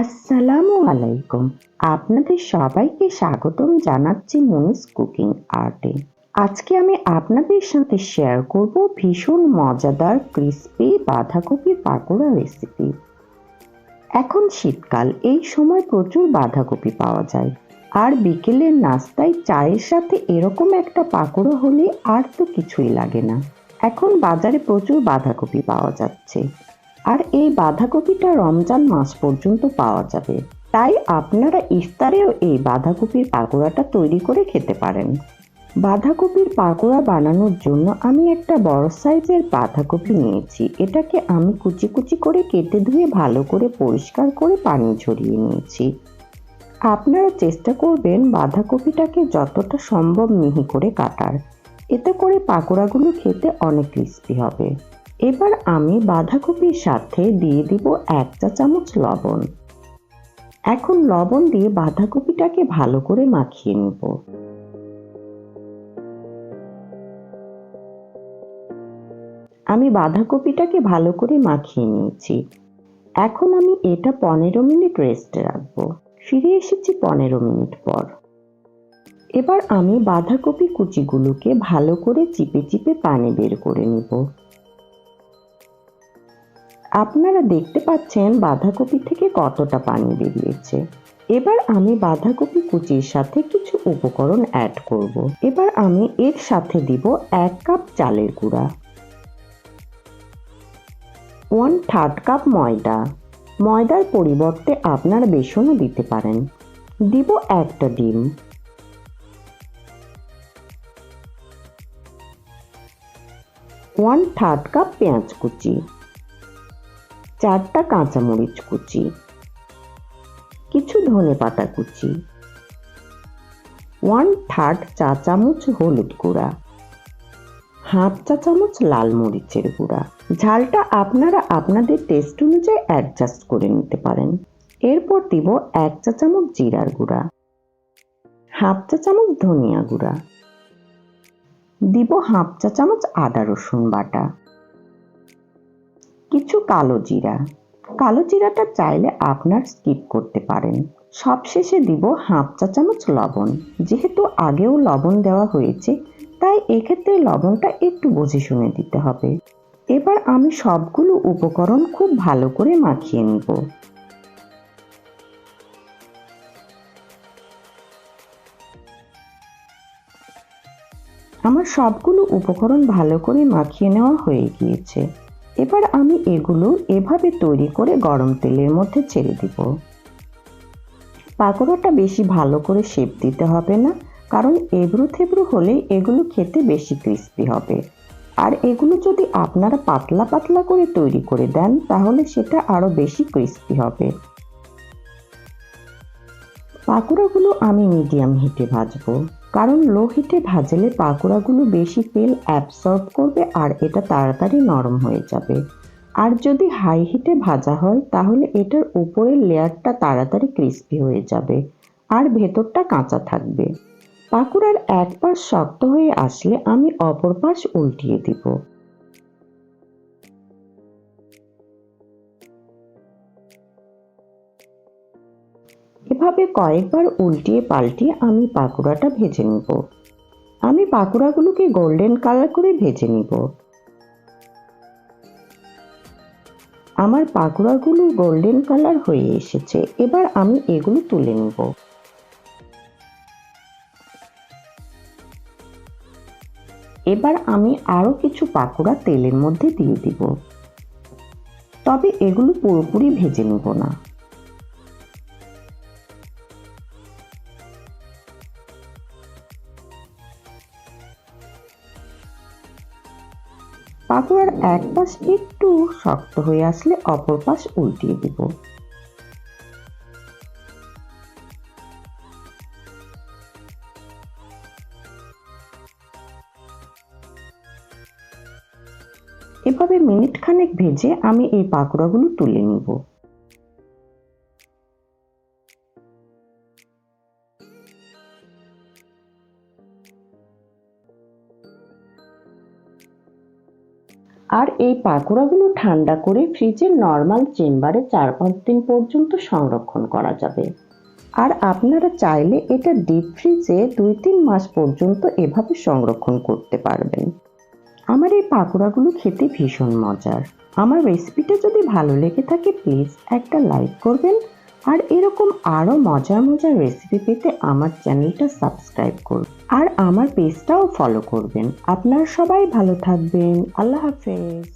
আসসালামু আলাইকুম। আপনাদের সবাইকে স্বাগতম জানাচ্ছি মনিস কুকিং আর্টে। আজকে আমি আপনাদের সাথে শেয়ার করব ভীষণ মজাদার ক্রিস্পি বাঁধাকপি পাকোড়া রেসিপি এখন শীতকাল, এই সময় প্রচুর বাঁধাকপি পাওয়া যায়। আর বিকেলের নাস্তায় চায়ের সাথে এরকম একটা পাকোড়া হলে আর তো কিছুই লাগে না। এখন বাজারে প্রচুর বাঁধাকপি পাওয়া যাচ্ছে। আর এই বাঁধাকপিটা রমজান মাস পর্যন্ত পাওয়া যাবে। তাই আপনারা ইফতারেও এই বাঁধাকপির পাকোড়াটা তৈরি করে খেতে পারেন। বাঁধাকপির পাকোড়া বানানোর জন্য আমি একটা বড় সাইজের বাঁধাকপি নিয়েছি। এটাকে আমি কুচি কুচি করে কেটে ধুয়ে ভালো করে পরিষ্কার করে পানি ঝরিয়ে নিয়েছি। আপনারা চেষ্টা করবেন বাঁধাকপিটাকে যতটা সম্ভব মিহি করে কাটার। এতে করে পাকোড়াগুলো খেতে অনেক ক্রিস্পি হবে। এবার আমি বাঁধাকপির সাথে দিয়ে দিব এক চা চামচ লবণ। এখন লবণ দিয়ে বাঁধাকপিটাকে ভালো করে মাখিয়ে নেব। আমি বাঁধাকপিটাকে ভালো করে মাখিয়ে নিয়েছি। এখন আমি এটা পনেরো মিনিট রেস্টে রাখব। ফিরে এসেছি পনেরো মিনিট পর। এবার আমি বাঁধাকপি কুচিগুলোকে ভালো করে চিপে চিপে পানি বের করে নিব। আপনারা দেখতে পাচ্ছেন বাঁধাকপি থেকে কতটা পানি বেরিয়েছে। এবার আমি বাঁধাকপি কুচির সাথে কিছু উপকরণ অ্যাড করব। এবার আমি এর সাথে দিব এক কাপ চালের গুঁড়া। ওয়ান থার্ড কাপ ময়দা। ময়দার পরিবর্তে আপনার বেসনও দিতে পারেন। দিব একটা ডিম। ওয়ান থার্ড কাপ পেঁয়াজ কুচি। চারটা কাঁচামরিচ কুচি, কিছু ধনে পাতা কুচি ওয়ান থার্ড চা চামচ হলুদ গুঁড়া হাফ চা চামচ লাল মরিচের গুঁড়া। ঝালটা আপনারা আপনাদের টেস্ট অনুযায়ী অ্যাডজাস্ট করে নিতে পারেন। এরপর দিব এক চা চামচ জিরার গুঁড়া হাফ চা চামচ ধনিয়া গুঁড়া, দিব হাফ চা চামচ আদা রসুন বাটা। কিছু কালো জিরা। কালো জিরাটা চাইলে আপনার স্কিপ করতে পারেন। সবশেষে দিব হাফ চা চামচ লবণ। যেহেতু আগেও লবণ দেওয়া হয়েছে, তাই এক্ষেত্রে লবণটা একটু বুঝে শুনে দিতে হবে। এবার আমি সবগুলো উপকরণ খুব ভালো করে মাখিয়ে নিব। আমার সবগুলো উপকরণ ভালো করে মাখিয়ে নেওয়া হয়ে গিয়েছে। এবার আমি এগুলো এভাবে তৈরি করে গরম তেলের মধ্যে ছেড়ে দিব। পাকোড়াটা বেশি ভালো করে শেপ দিতে হবে না, কারণ এবড়ো থেবড়ো হলে এগুলো খেতে বেশি ক্রিস্পি হবে। আর এগুলো যদি আপনারা পাতলা পাতলা করে তৈরি করে দেন, তাহলে সেটা আরও বেশি ক্রিস্পি হবে। পাকোড়াগুলো আমি মিডিয়াম হিটে ভাজবো। কারণ লো হিটে ভাজলে পাকোড়াগুলো বেশি তেল অ্যাবসর্ব করবে আর এটা তাড়াতাড়ি নরম হয়ে যাবে। আর যদি হাই হিটে ভাজা হয়, তাহলে এটার উপরের লেয়ারটা তাড়াতাড়ি ক্রিস্পি হয়ে যাবে আর ভেতরটা কাঁচা থাকবে। পাকুড়ার এক পাশ শক্ত হয়ে আসলে আমি অপর পাশ উল্টিয়ে দিব। এভাবে কয়েকবার উল্টিয়ে পাল্টিয়ে আমি পাকুড়াটা ভেজে নিব। আমি পাকুড়াগুলোকে গোল্ডেন কালার করে ভেজে নিব। আমার পাকুড়াগুলো গোল্ডেন কালার হয়ে এসেছে, এবার আমি এগুলো তুলে নিব। এবার আমি আরও কিছু পাকোড়া তেলের মধ্যে দিয়ে দিব। তবে এগুলো পুরোপুরি ভেজে নেব না। পাকোড়ার এক পাশ একটু শক্ত হয়ে আসলে অপর পাশ উল্টিয়ে দিব। এভাবে মিনিট খানেক ভেজে আমি এই পাকুড়াগুলো তুলে নিব। আর এই পাকোড়াগুলো ঠান্ডা করে ফ্রিজের নর্মাল চেম্বারে চার পাঁচ দিন পর্যন্ত সংরক্ষণ করা যাবে। আর আপনারা চাইলে এটা ডিপ ফ্রিজে দুই তিন মাস পর্যন্ত এভাবে সংরক্ষণ করতে পারবেন। আমার এই পাকোড়াগুলো খেতে ভীষণ মজার। আমার রেসিপিটা যদি ভালো লেগে থাকে প্লিজ একটা লাইক করবেন আর এরকম আরও মজার মজার রেসিপি পেতে আমার চ্যানেলটা সাবস্ক্রাইব করুন। আর আমার পেজটাও ফলো করবেন। আপনার সবাই ভালো থাকবেন। আল্লাহ হাফেজ।